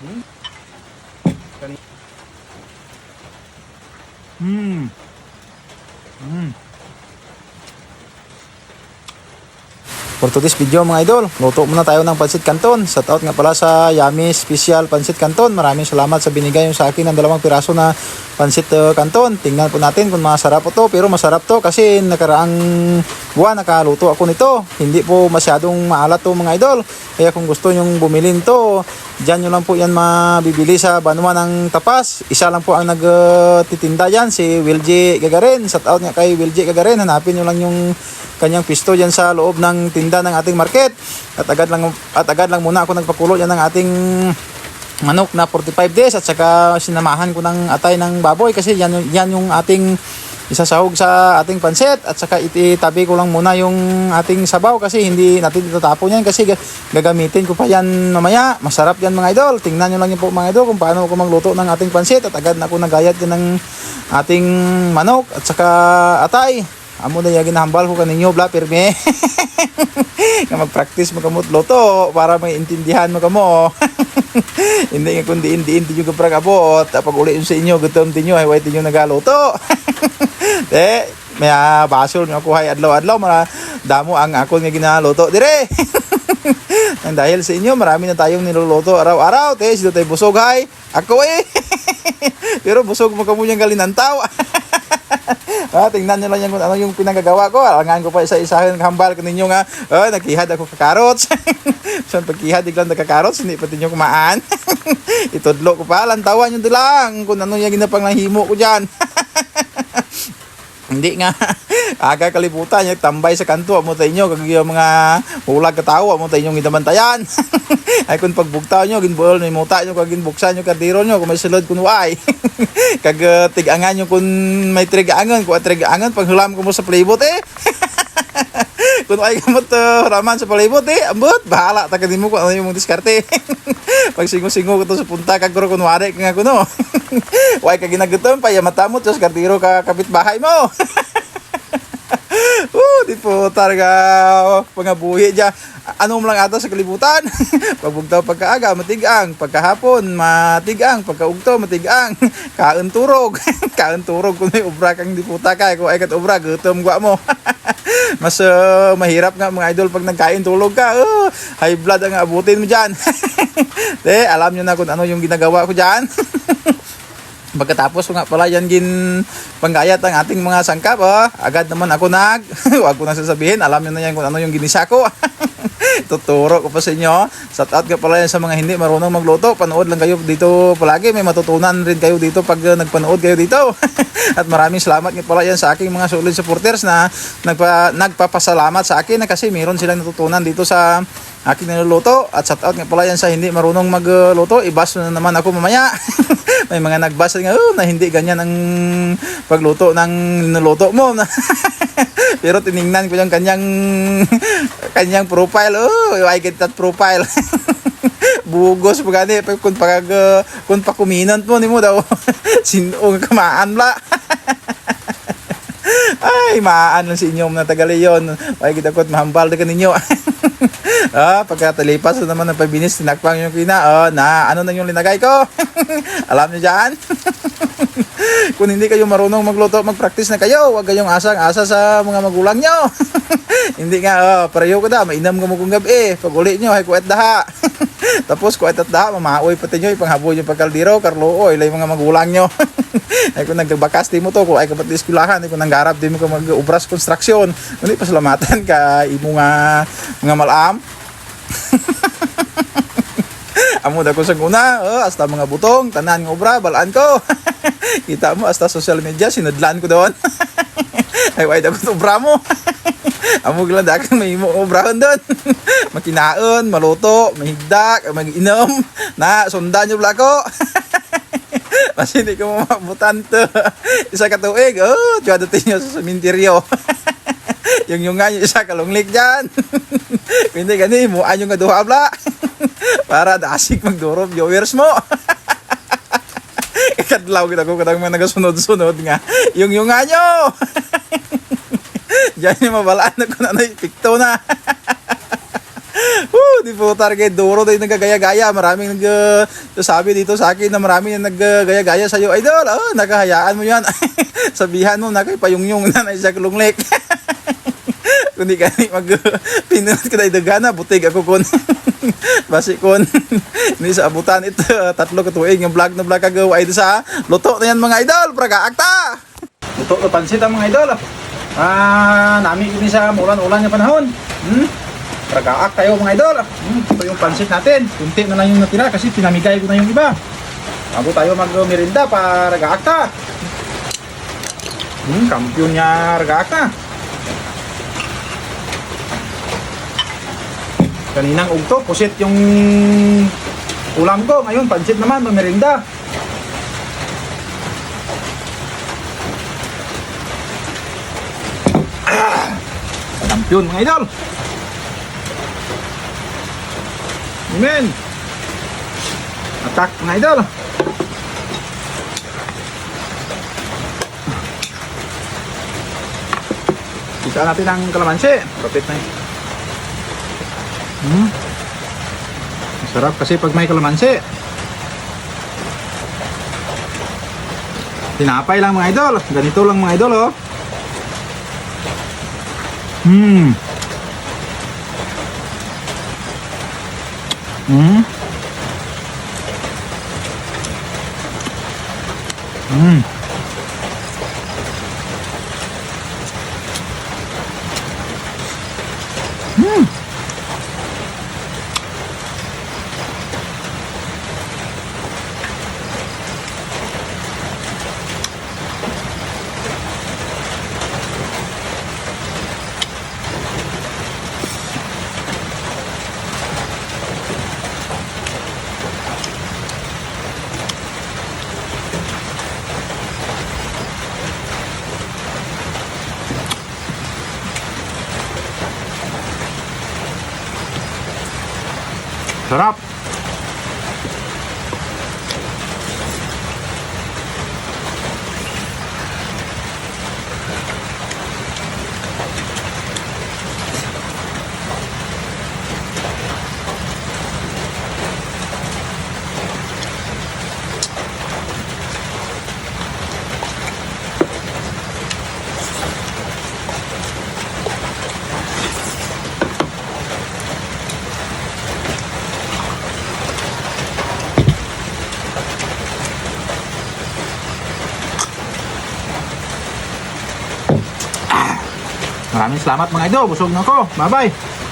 Hmm. Hmm. For today's video mga idol, luto muna tayo ng pansit canton. Shout out nga pala sa Yummy Special Pansit Canton. Maraming salamat sa binigay yung sa akin ng dalawang piraso na pansit uh, canton. Tingnan po natin kung masarap po to. Pero masarap to kasi nakaraang buwan nakaluto ako nito. Hindi po masyadong maalat to mga idol. Kaya kung gusto nyong bumili nito, dyan nyo lang po yan mabibili sa Banwa ng Tapas. Isa lang po ang nagtitinda yan, si Wilji Gagarin. Shout out nga kay Wilji Gagarin. Hanapin nyo lang yung kanyang pisto dyan sa loob ng tinda ng ating market. At agad lang at agad lang muna ako nagpakulo yan ng ating manok na 45 days. At saka sinamahan ko ng atay ng baboy kasi yan, yan yung ating isasahog sa ating pansit. At saka itabi ko lang muna yung ating sabaw kasi hindi natin itatapon yan kasi ga- gagamitin ko pa yan mamaya. Masarap yan mga idol. Tingnan nyo lang yun po mga idol kung paano ako magluto ng ating pansit. At agad na ako nagayat yan ng ating manok at saka atay amo na yung ginahambal ko kaninyo bla pirme. Nga mag-practice mo kamot luto para may intindihan mo kamo. Hindi nga kundi hindi hindi yung kaprag abot pag uli sa inyo gutom din nyo ay wait din yung nagaluto eh may ah, basol nga kuhay adlaw-adlaw mara damo ang ako nga ginaluto dire! Nang dahil sa inyo marami na tayong niluluto araw-araw. Te sino tayo busog hay? Ako eh. Pero busog mo kamo yung galinantaw Ah, tingnan nyo lang yan kung ano yung pinagagawa ko. Alangan ko pa isa-isahin hambal kaninyo nga. Oh, nagkihad ako kakarots. so, pagkihad, biglang nagkakarots, hindi pati nyo kumaan. Itudlo ko pa, lantawan nyo lang kung ano yung ginapang nahimo ko dyan. Hindi nga. Aga kalibutan yung tambay sa kanto amo tayo nyo kag mga hulag katawo amo tayo yung gidabantayan. Ay kung pagbugtaw nyo ginbuol ni muta nyo kag ginbuksan nyo kardiro nyo kung may sulod kun way. kag uh, tigangan nyo kung may trigangan kung trigangan paghulam ko mo sa playbot eh. Kung ay kamot uh, raman sa palibot eh, ambot, bahala, tagadin mo kung ano yung mong diskarte. Pag singo-singo ko to sa punta, kaguro kunwari ka nga kuno. Way ka ginagutom, pa mata mo, tapos kardiro ka kapitbahay mo. uh, di po talaga mga buhi dyan. Ano lang ato sa kalibutan? Pagbugtaw pagkaaga, matigang. Pagkahapon, matigang. Pagkaugto, matigang. Kaon turog. Kaon turog kung may ubra kang di puta ka. Kung ay kat ubra, gutom gwa mo. Mas uh, mahirap nga mga idol pag nagkain tulog ka. Uh, high blood ang abutin mo dyan. De, alam nyo na kung ano yung ginagawa ko dyan. Pagkatapos nga pala yan gin panggayat ang ating mga sangkap, oh. agad naman ako nag, wag ko na sasabihin, alam niyo na yan kung ano yung ginisa ko. Tuturo ko pa sa inyo. Shout out ka pala sa mga hindi marunong magluto. Panood lang kayo dito palagi. May matutunan rin kayo dito pag uh, nagpanood kayo dito. At maraming salamat nga pala yan sa aking mga solid supporters na nagpa, nagpapasalamat sa akin na kasi meron silang natutunan dito sa aking niluluto. At shout out nga pala yan sa hindi marunong magluto. Ibas na naman ako mamaya. May mga nagbasa nga, oh, na hindi ganyan ang pagluto ng niluluto mo. Pero tiningnan ko yung kanyang kanyang profile. Oh, I get that profile. Bugos mo gani kung pag uh, kung pakuminant mo nimo daw. Sino nga kamaan la. Ay, maan lang sa inyo na tagalayon. Ay, kita ko't mahambal na kaninyo. ah, pagkatalipas na naman ng pabinis, tinakpang yung kina. Oh, na, ano na yung linagay ko? Alam niyo dyan? Kung hindi kayo marunong magluto, mag-practice na kayo. Huwag kayong asang-asa sa mga magulang nyo. hindi nga, oh, pareho ko da, mainam ko mo kung gabi. Pag uli nyo, ay kuwet daha. Tapos kuwet at daha, mamaoy pati nyo, ipanghabol yung pagkaldiro, karloo, ilay mga magulang nyo. ay kung nagbakas di mo to, kung ay kapat di eskulahan, ay kung nanggarap di mo ka mag-ubras konstruksyon, hindi pasalamatan ka, imo nga, mga malam. Amo da ko sa una, oh, hasta mga butong, tanan ng obra, balaan ko. Kita mo, hasta social media, sinadlan ko doon. Ay, why da ko obra mo. Amo gila da kang may mo obrahan doon. Makinaon, maluto, mahigdak, mag-inom, na sundan yung ko. Mas hindi ko mamabutan to. Isa ka tuig, oh, tiyo dating nyo sa sementeryo. yung yung nga yung isa kalunglik dyan. Hindi gani, muan yung nga duha bla. Para dasig magduro viewers mo. Kadlaw kita ko kadang mga nagasunod-sunod nga. Yung yung nga nyo. Diyan yung mabalaan na ko na na pikto na. Woo, di po target duro tayo nagagaya-gaya. Maraming nag uh, sabi dito sa akin na maraming yung naggaya-gaya sa iyo, idol. Oh, nakahayaan mo 'yan. Sabihan mo na kay payungyong na sa lunglek. Kundi ka ni mag pinunod ka na idagana, butig ako kon. Basi kon. Ni sa abutan ito tatlo ka tuig yung vlog na vlog kagawa ito sa luto na yan mga idol. Praga akta. Luto na pansit ang mga idol. Ah, nami ko ni sa ulan-ulan nga panahon. Hmm? Pragaak tayo mga idol. Hmm, ito yung pansit natin. Kunti na lang yung natira kasi pinamigay ko na yung iba. Bago tayo mag-merinda para ragaak ta. Hmm, kampiyon niya ragaak Kaninang ugto, pusit yung ulam ko. Ngayon, pansit naman, merinda. Kampiyon mga idol. Amen. Attack mga idol. Isa natin ang kalamansi. Kapit na yun. Hmm. Masarap kasi pag may kalamansi. Tinapay lang mga idol. Ganito lang mga idol oh. Hmm. Hmm. Hmm. Sarap. Maraming salamat mga idol. Busog na ako. Bye-bye.